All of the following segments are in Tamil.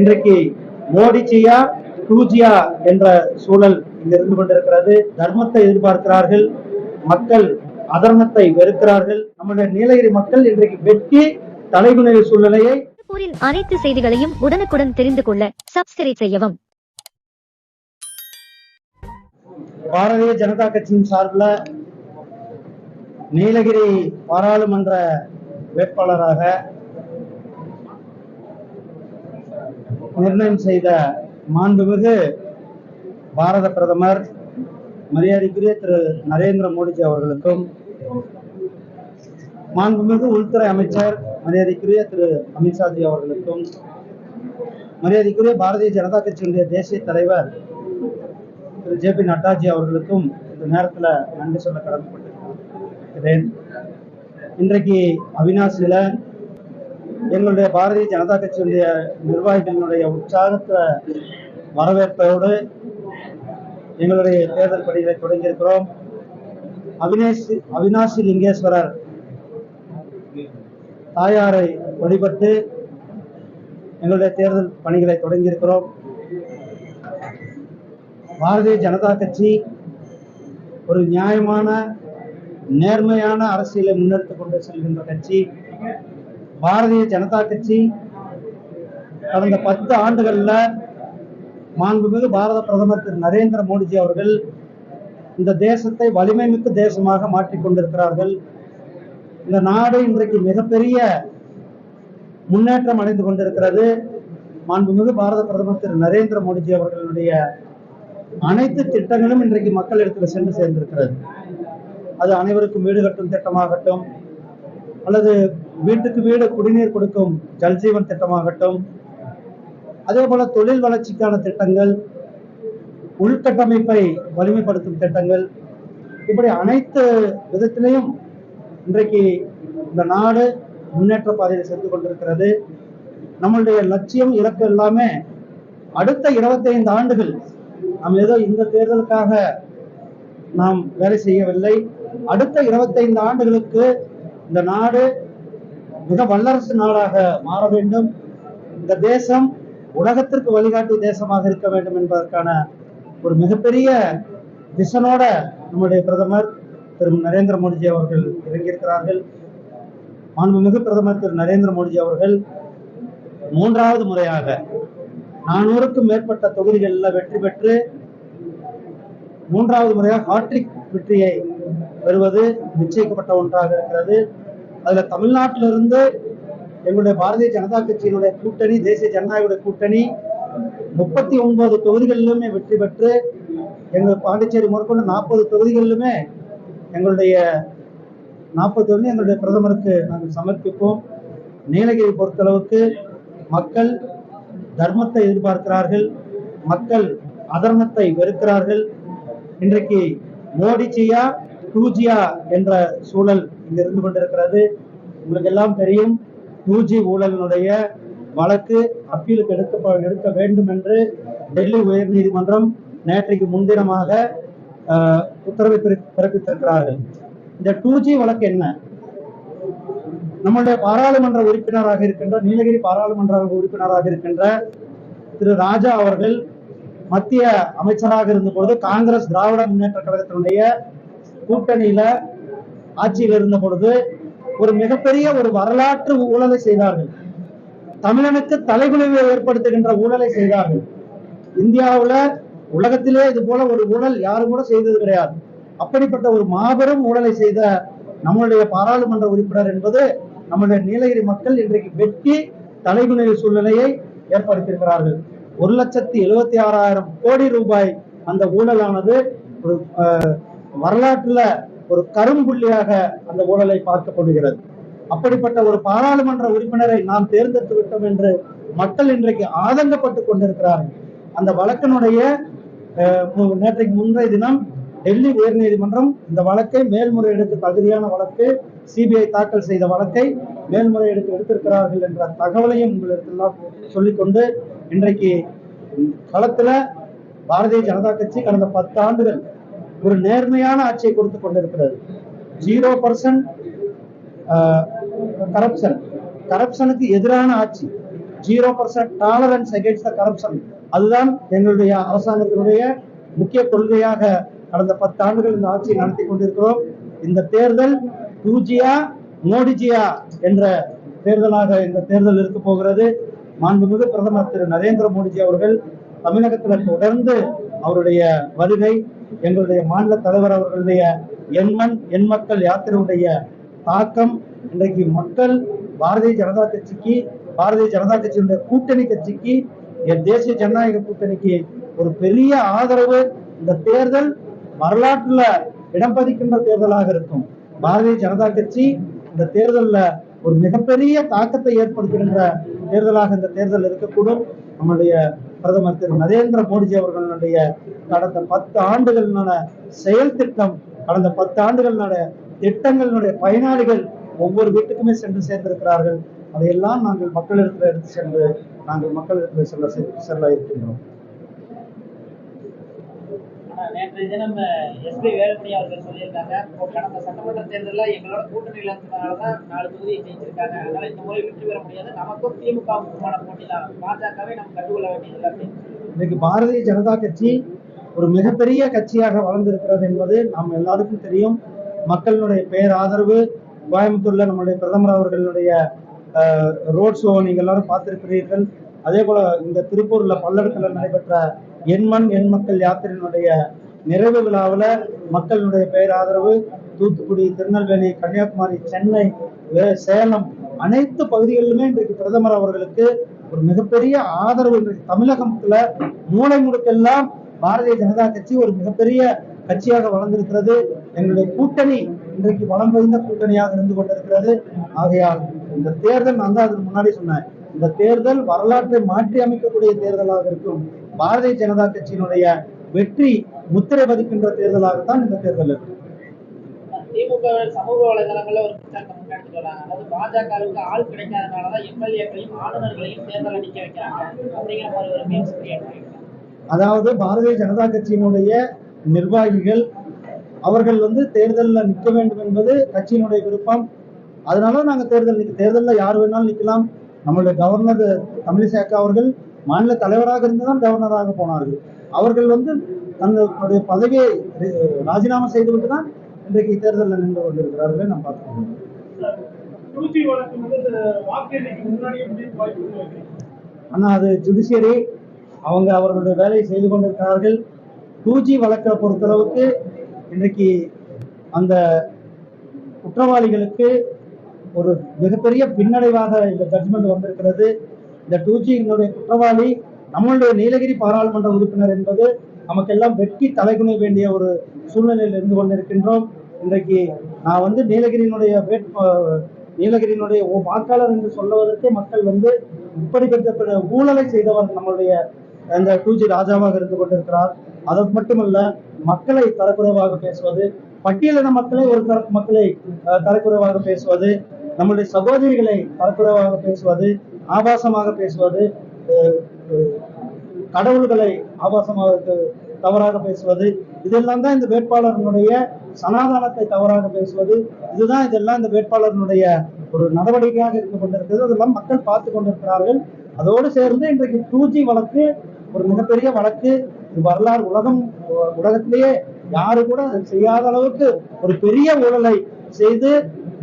இன்றைக்கு மோடிஜியா டூஜியா என்ற சூழல் இங்க இருந்து கொண்டிருக்கிறது. தர்மத்தை எதிர்பார்க்கிறார்கள். மக்கள் அதர்மத்தை வெறுக்கிறார்கள். நம்முடைய நீலகிரி மக்கள் இன்றைக்கு வெற்றி தலைகுனிவு சூழ்நிலையை திருப்பூரின் அனைத்து செய்திகளையும் உடனுக்குடன் தெரிந்து கொள்ள சப்ஸ்கிரைப் செய்யவும். பாரதிய ஜனதா கட்சியின் சார்பில் நீலகிரி பாராளுமன்ற வேட்பாளராக நிர்ணயம் செய்த மாண்புமிகு பாரத பிரதமர் மரியாதைக்குரிய திரு நரேந்திர மோடிஜி அவர்களுக்கும் மாண்புமிகு உள்துறை அமைச்சர் மரியாதைக்குரிய திரு அமித்ஷாஜி அவர்களுக்கும் மரியாதைக்குரிய பாரதிய ஜனதா கட்சியினுடைய தேசிய தலைவர் திரு ஜே பி நட்டாஜி அவர்களுக்கும் இந்த நேரத்தில் நன்றி சொல்ல கடமைப்பட்டிருக்கிறேன். இன்றைக்கு அவினாசியில் எங்களுடைய பாரதிய ஜனதா கட்சியினுடைய நிர்வாகிகளினுடைய உற்சாகத்தை வரவேற்போடு எங்களுடைய தேர்தல் பணிகளை தொடங்கியிருக்கிறோம். அவினேஷ் அவினாசி லிங்கேஸ்வரர் தாயாரை வழிபட்டு எங்களுடைய தேர்தல் பணிகளை தொடங்கியிருக்கிறோம். பாரதிய ஜனதா கட்சி ஒரு நியாயமான நேர்மையான அரசியலை முன்னெடுத்துக் கொண்டு செல்கின்ற கட்சி. பாரதிய ஜனதா கட்சி கடந்த பத்து ஆண்டுகள்ல மாண்புமிகு பாரத பிரதமர் திரு நரேந்திர மோடிஜி அவர்கள் இந்த தேசத்தை வலிமை மிக்க தேசமாக மாற்றிக்கொண்டிருக்கிறார்கள் இந்த நாடு இன்றைக்கு மிகப்பெரிய முன்னேற்றம் அடைந்து கொண்டிருக்கிறது. மாண்புமிகு பாரத பிரதமர் திரு நரேந்திர மோடிஜி அவர்களுடைய அனைத்து திட்டங்களும் இன்றைக்கு மக்களிடத்தில் சென்று சேர்ந்திருக்கிறது. அது அனைவருக்கும் வீடு கட்டும் திட்டமாகட்டும் அல்லது வீட்டுக்கு வீடு குடிநீர் கொடுக்கும் ஜல்ஜீவன் திட்டமாகட்டும். அதே போல தொழில் வளர்ச்சிக்கான திட்டங்கள் உள்கட்டமைப்பை வலிமைப்படுத்தும் திட்டங்கள் இப்படி அனைத்து விதத்திலையும் இன்றைக்கு இந்த நாடு முன்னேற்ற பாதையில் சென்று கொண்டிருக்கிறது. நம்மளுடைய லட்சியம் இலக்கு எல்லாமே அடுத்த 25 ஆண்டுகள் நாம் ஏதோ இந்த தேர்தலுக்காக நாம் வேலை செய்யவில்லை. அடுத்த 25 ஆண்டுகளுக்கு இந்த நாடு மிக வல்லரசு நாடாக மாற வேண்டும். இந்த தேசம் உலகத்திற்கு வழிகாட்டி தேசமாக இருக்க வேண்டும் என்பதற்கான ஒரு மிகப்பெரிய விஷனோட நம்முடைய பிரதமர் திரு நரேந்திர மோடிஜி அவர்கள் இறங்கியிருக்கிறார்கள். மாண்புமிகு பிரதமர் திரு நரேந்திர மோடிஜி அவர்கள் மூன்றாவது முறையாக நானூறுக்கும் மேற்பட்ட தொகுதிகளில் வெற்றி பெற்று மூன்றாவது முறையாக ஹாட்ரிக் வெற்றியை பெறுவது நிச்சயிக்கப்பட்ட ஒன்றாக இருக்கிறது. அதுல தமிழ்நாட்டிலிருந்து எங்களுடைய பாரதிய ஜனதா கட்சியினுடைய கூட்டணி தேசிய ஜனநாயக கூட்டணி முப்பத்தி ஒன்பது தொகுதிகளிலுமே வெற்றி பெற்று எங்கள் பாண்டிச்சேரி முதற்கொண்டு நாற்பது தொகுதிகளிலுமே எங்களுடைய நாற்பது தொகுதி எங்களுடைய பிரதமருக்கு நாங்கள் சமர்ப்பிப்போம். நீலகிரி பொறுத்தளவுக்கு மக்கள் தர்மத்தை எதிர்பார்க்கிறார்கள். மக்கள் அதர்மத்தை வெறுக்கிறார்கள். இன்றைக்கு மோடிஜியா டூஜியா என்ற சூழல் இங்க இருந்து கொண்டிருக்கிறது. உங்களுக்கு எல்லாம் தெரியும் டூஜி ஊழலினுடைய வழக்கு அப்பீலுக்கு எடுக்க எடுக்க வேண்டும் என்று டெல்லி உயர்நீதிமன்றம் நேற்றைக்கு முன்தினமாக உத்தரவை பிறப்பித்திருக்கிறார்கள். இந்த டூ ஜி வழக்கு என்ன? நம்முடைய பாராளுமன்ற உறுப்பினராக இருக்கின்ற நீலகிரி பாராளுமன்ற உறுப்பினராக இருக்கின்ற திரு ராஜா அவர்கள் மத்திய அமைச்சராக இருந்தபொழுது காங்கிரஸ் திராவிட முன்னேற்ற கழகத்தினுடைய கூட்டணியில ஆட்சியில் இருந்த பொழுது ஒரு மிகப்பெரிய ஒரு வரலாற்று ஊழலை செய்தார்கள். தமிழனுக்கு தலைகுனிவை ஏற்படுத்துகின்ற ஊழலை செய்தார்கள். இந்தியாவில் உலகத்திலே இது போல ஒரு ஊழல் யாரும் கூட செய்தது கிடையாது. அப்படிப்பட்ட ஒரு மாபெரும் ஊழலை செய்த நம்மளுடைய பாராளுமன்ற உறுப்பினர் என்பது நம்முடைய நீலகிரி மக்கள் இன்றைக்கு வெட்டி தலைகுனிவு சூழ்நிலையை ஏற்படுத்தியிருக்கிறார்கள். ஒரு லட்சத்தி எழுபத்தி ஆறாயிரம் கோடி ரூபாய் அந்த ஊழலானது ஒரு வரலாற்றுல ஒரு கரும்புள்ளியாக அந்த ஊழலை பார்க்கப்படுகிறது அப்படிப்பட்ட ஒரு பாராளுமன்ற உறுப்பினரை நாம் தேர்ந்தெடுத்து விட்டோம் என்று மக்கள் இன்றைக்கு ஆதங்கப்பட்டு கொண்டிருக்கிறார்கள். அந்த வழக்கினுடைய நேற்றைக்கு முந்தைய தினம் டெல்லி உயர்நீதிமன்றம் இந்த வழக்கை மேல்முறையீடுக்கு தகுதியான வழக்கு சிபிஐ தாக்கல் செய்த வழக்கை மேல்முறையீடுக்கு எடுத்திருக்கிறார்கள் என்ற தகவலையும் உங்களிடத்தெல்லாம் சொல்லிக்கொண்டு இன்றைக்கு களத்துல பாரதிய ஜனதா கட்சி கடந்த பத்து ஆண்டுகள் ஒரு நேர்மையான ஆட்சியை கொடுத்து கொண்டிருக்கிறது. ஜீரோ பர்சன்ட் கரப்ஷன் கரப்ஷனுக்கு எதிரான ஆட்சி. Zero percent tolerance against the corruption அதுதான் எங்களுடைய அரசாங்கத்தினுடைய முக்கிய கொள்கையாக கடந்த பத்து ஆண்டுகள் இந்த ஆட்சியை நடத்தி கொண்டிருக்கிறோம். இந்த தேர்தல் டூஜியா மோடிஜியா என்ற தேர்தலாக இந்த தேர்தல் இருக்க போகிறது. மாண்புமிகு பிரதமர் திரு நரேந்திர மோடிஜி அவர்கள் தமிழகத்தில் தொடர்ந்து அவருடைய வருகை எங்களுடைய மாநில தலைவர் அவர்களுடைய எண்மண் எண் மக்கள் யாத்திரையுடைய தாக்கம் இன்றைக்கு மக்கள் பாரதிய ஜனதா கட்சிக்கு பாரதிய ஜனதா கட்சியினுடைய கூட்டணி கட்சிக்கு என் தேசிய ஜனநாயக கூட்டணிக்கு ஒரு பெரிய ஆதரவு இந்த தேர்தல் வரலாற்றுல இடம் பதிக்கின்ற தேர்தலாக இருக்கும். பாரதிய ஜனதா கட்சி இந்த தேர்தல்ல ஒரு மிகப்பெரிய தாக்கத்தை ஏற்படுத்துகின்ற தேர்தலாக இந்த தேர்தல் இருக்கக்கூடும். நம்மளுடைய பிரதமர் திரு நரேந்திர மோடிஜி அவர்களுடைய கடந்த பத்து ஆண்டுகளினான செயல் திட்டம் கடந்த பத்து ஆண்டுகளினால திட்டங்களினுடைய பயனாளிகள் ஒவ்வொரு வீட்டுக்குமே சென்று சேர்ந்திருக்கிறார்கள். அதையெல்லாம் நாங்கள் மக்களிடத்தில் எடுத்து சென்று நாங்கள் மக்களிடத்தில் செல்ல செல்ல இருக்கின்றோம். நேற்று தினம் எஸ்பி வேலுமணி அவர்கள் சொல்லியிருக்காங்க. இப்போ கடந்த சட்டமன்ற தேர்தலில் எங்களோட கூட்டணியில் இருந்ததுனால தான் நாலு தொகுதியை ஜெயிச்சிருக்காங்க. அதனால இந்த முறை வெற்றி பெற முடியாது. நமக்கும் திமுகவுக்குமான போட்டி தான் பாஜகவை நம்ம கண்டுகொள்ள வேண்டியதில்லை இன்னைக்கு பாரதிய ஜனதா கட்சி ஒரு மிகப்பெரிய கட்சியாக வளர்ந்திருக்கிறது என்பது நாம் எல்லாருக்கும் தெரியும். மக்களினுடைய பெயர் ஆதரவு கோயம்புத்தூர்ல நம்முடைய பிரதமர் அவர்களுடைய ரோட் ஷோ நீங்க எல்லாரும் பார்த்திருக்கிறீர்கள். அதே போல இந்த திருப்பூர்ல பல்லடத்துல நடைபெற்ற எண்மண் எண் மக்கள் யாத்திரையினுடைய நிறைவு விழாவில் மக்களுடைய பெயர் ஆதரவு தூத்துக்குடி திருநெல்வேலி கன்னியாகுமரி சென்னை சேலம் அனைத்து பகுதிகளிலுமே இன்றைக்கு பிரதமர் அவர்களுக்கு ஒரு மிகப்பெரிய ஆதரவு இன்றைக்கு தமிழகத்துல மூளை முடுக்கெல்லாம் பாரதிய ஜனதா கட்சி ஒரு மிகப்பெரிய கட்சியாக வளர்ந்திருக்கிறது. எங்களுடைய கூட்டணி இன்றைக்கு வளம் வைந்த கூட்டணியாக இருந்து கொண்டிருக்கிறது. ஆகையால் இந்த தேர்தல் நான் தான் அதுக்கு முன்னாடி சொன்னேன். இந்த தேர்தல் வரலாற்றை மாற்றி அமைக்கக்கூடிய தேர்தலாக இருக்கும். பாரதிய ஜனதா கட்சியினுடைய வெற்றி முத்திரை பதிக்கின்ற தேர்தலாகத்தான் இந்த தேர்தல் இருக்கும் திமுக சமூக வலைதளங்கள்ல ஒரு குற்றத்தை முன்னெடுத்து வராங்க. அதாவது பாஜகவுக்கு ஆள் கிடைக்காதனால தான் எம்எல்ஏக்களையும் ஆளுநர்களையும் தேர்தல் நிக்க வைக்கிறாங்க அப்படிங்கிற மாதிரி ஒரு மீம்ஸ் கிரியேட் பண்ணிருக்காங்க அதாவது பாரதிய ஜனதா கட்சியினுடைய நிர்வாகிகள் அவர்கள் வந்து தேர்தலில் நிற்க வேண்டும் என்பது கட்சியினுடைய விருப்பம். அதனால நாங்க தேர்தல் தேர்தலில் யார் வேணாலும் நிற்கலாம் நம்மளுடைய கவர்னர் தமிழிசை அக்கா அவர்கள் மாநில தலைவராக இருந்து தான் கவர்னராக போனார்கள். அவர்கள் வந்து தங்களுடைய பதவியை ராஜினாமா செய்துவிட்டு தான் இன்றைக்கு தேர்தலில் நின்று கொண்டிருக்கிறார்கள் நாம் பார்க்கிறோம் துருத்தி வழக்கு வந்து இந்த வாக்கு எண்ணிக்கை முன்னாடியே முடிவு வாய்ப்பு வைக்கிறீங்க ஆனா அது ஜுடிஷியரி அவங்க அவர்களுடைய வேலையை செய்து கொண்டிருக்கிறார்கள். டூ ஜி வழக்கை பொறுத்தளவுக்கு இன்றைக்கு அந்த குற்றவாளிகளுக்கு ஒரு மிகப்பெரிய பின்னடைவாக இந்த ஜட்மெண்ட் வந்திருக்கிறது. இந்த டூ ஜியினுடைய குற்றவாளி நம்மளுடைய நீலகிரி பாராளுமன்ற உறுப்பினர் என்பது நமக்கெல்லாம் வெட்டி தலைகுனிய வேண்டிய ஒரு சூழ்நிலையில் இருந்து கொண்டிருக்கின்றோம். இன்றைக்கு நான் வந்து நீலகிரியினுடைய வேட்பு நீலகிரியினுடைய வாக்காளர் என்று சொல்லுவதற்கு மக்கள் வந்து இப்படிப்பட்ட பிற- ஊழலை செய்தவர் நம்மளுடைய அந்த டூஜி ராஜாவாக இருந்து கொண்டிருக்கிறார். அது மட்டுமல்ல மக்களை தரக்குறைவாக பேசுவது பட்டியலின மக்களை ஒரு தரப்பு மக்களை அஹ், தரக்குறைவாக பேசுவது நம்மளுடைய சகோதரிகளை தரக்குறைவாக பேசுவது ஆபாசமாக பேசுவது கடவுள்களை ஆபாசமாக தவறாக பேசுவது இதெல்லாம் தான் இந்த வேட்பாளர்களுடைய சனாதனத்தை தவறாக பேசுவது இதுதான் இதெல்லாம் இந்த வேட்பாளர்களுடைய ஒரு நடவடிக்கையாக இருந்து கொண்டிருக்கிறது. அதெல்லாம் மக்கள் பார்த்து கொண்டிருக்கிறார்கள். அதோடு சேர்ந்து இன்றைக்கு டூ ஜி வழக்கு ஒரு மிகப்பெரிய வழக்கு வரலாறு உலகம் உலகத்திலேயே யாரு கூட செய்யாத அளவுக்கு ஒரு பெரிய ஊழலை செய்து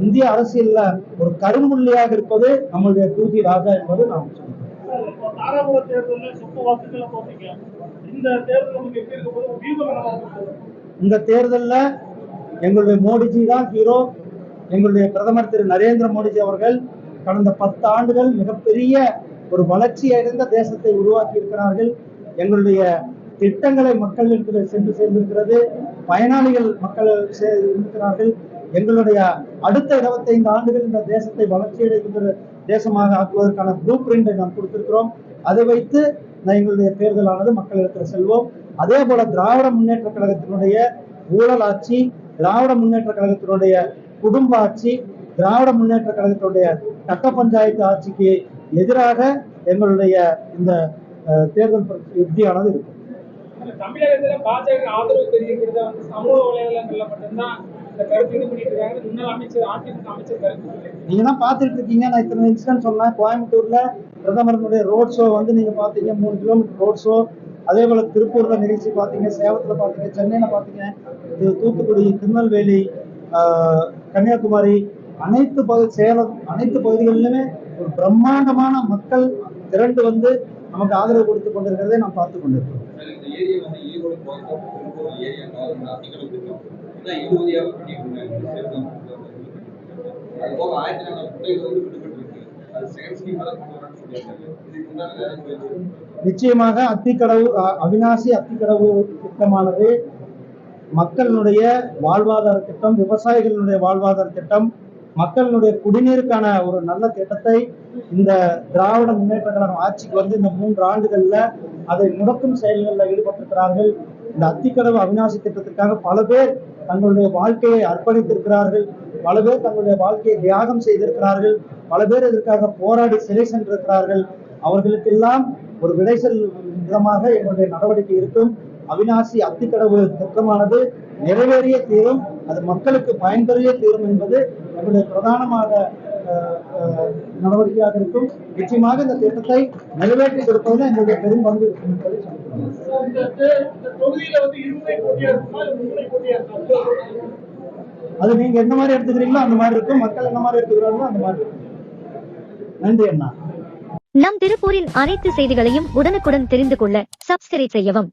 இந்திய அரசியல்ல ஒரு கரும்புள்ளியாக இருப்பது நம்மளுடைய டூ ஜி ராஜா என்பது நாம் சொல்றோம். தாராபுர தேர்தலில் சொப்பு வாக்குகளை போட்டீங்க. இந்த தேர்தல் உங்களுக்கு எப்படி இருக்க போது? வியூகம் என்னவா இருக்க இந்த தேர்தல்ல எங்களுடைய மோடிஜி தான் ஹீரோ. எங்களுடைய பிரதமர் திரு நரேந்திர மோடிஜி அவர்கள் கடந்த பத்து ஆண்டுகள் மிகப்பெரிய ஒரு வளர்ச்சி அடைந்த தேசத்தை உருவாக்கி இருக்கிறார்கள். எங்களுடைய திட்டங்களை மக்களிடத்தில் சென்று சேர்ந்திருக்கிறது. பயனாளிகள் மக்கள் இருக்கிறார்கள் எங்களுடைய அடுத்த 25 ஆண்டுகள் இந்த தேசத்தை வளர்ச்சி அடைகின்ற தேசமாக ஆக்குவதற்கான ப்ளூ பிரிண்டை நாம் கொடுத்திருக்கிறோம். அதை வைத்து நான் எங்களுடைய தேர்தலானது மக்களிடத்தில் செல்வோம். அதே போல திராவிட முன்னேற்ற கழகத்தினுடைய ஊழல் ஆட்சி திராவிட முன்னேற்ற கழகத்தினுடைய குடும்ப ஆட்சி திராவிட முன்னேற்ற கழகத்தினுடைய சட்ட பஞ்சாயத்து ஆட்சிக்கு எதிராக எங்களுடைய இந்த தேர்தல் யுக்தியானது இருக்கும். தமிழகத்துல பாஜக ஆதரவு தெரிவிக்கிறத வந்து சமூக வலைதளங்கள்ல மட்டும்தான் நீங்க தான் பார்த்துட்டு இருக்கீங்க. நான் இத்தனை இன்சிடென்ட் சொன்னேன். கோயம்புத்தூர்ல பிரதமருடைய ரோட் ஷோ வந்து நீங்க பாத்தீங்க மூணு கிலோமீட்டர் ரோட் ஷோ அதே போல திருப்பூர்ல நிகழ்ச்சி பாத்தீங்க சேலத்துல பாத்தீங்க சென்னையில பாத்தீங்க இது தூத்துக்குடி திருநெல்வேலி ஆஹ், கன்னியாகுமரி அனைத்து பகுதி சேலம் அனைத்து பகுதிகளிலுமே ஒரு பிரம்மாண்டமான மக்கள் திரண்டு வந்து நமக்கு ஆதரவு கொடுத்து கொண்டிருக்கிறதை நாம் பார்த்து கொண்டிருக்கிறோம் நிச்சயமாக அத்திக்கடவு அவிநாசி அத்திக்கடவு திட்டமானது மக்களுடைய வாழ்வாதார திட்டம் விவசாயிகளுடைய வாழ்வாதார திட்டம் மக்களுடைய குடிநீருக்கான ஒரு நல்ல திட்டத்தை இந்த திராவிட முன்னேற்ற கழகம் ஆட்சிக்கு வந்து இந்த மூன்று ஆண்டுகள்ல அதை முடக்கும் செயல்களில் ஈடுபட்டிருக்கிறார்கள். இந்த அத்திக்கடவு அவிநாசி திட்டத்திற்காக பல பேர் தங்களுடைய வாழ்க்கையை அர்ப்பணித்திருக்கிறார்கள். பல பேர் தங்களுடைய வாழ்க்கையை தியாகம் செய்திருக்கிறார்கள். பல பேர் இதற்காக போராடி சிறை சென்றிருக்கிறார்கள். அவர்களுக்கெல்லாம் ஒரு விடை செல்லும் விதமாக எங்களுடைய நடவடிக்கை இருக்கும். அவிநாசி அத்திக்கடவு திட்டமானது நிறைவேறிய தீரும் அது மக்களுக்கு பயன்பெறிய தீரும் என்பது நம்முடைய பிரதானமாக நடவடிக்கையாக இருக்கும். நிச்சயமாக இந்த திட்டத்தை நிறைவேற்றி கொடுப்பதில் எங்களுடைய பெரும் பங்கு இருக்கும் என்பதை அது நீங்க எந்த மாதிரி எடுத்துக்கிறீங்களோ அந்த மாதிரி இருக்கும். மக்கள் என்ன மாதிரி எடுத்துக்கிறாங்களோ அந்த மாதிரி இருக்கும். நன்றி அண்ணா. நம் திருப்பூரின் அனைத்து செய்திகளையும் உடனுக்குடன் தெரிந்து கொள்ள சப்ஸ்கிரைப் செய்யவும்.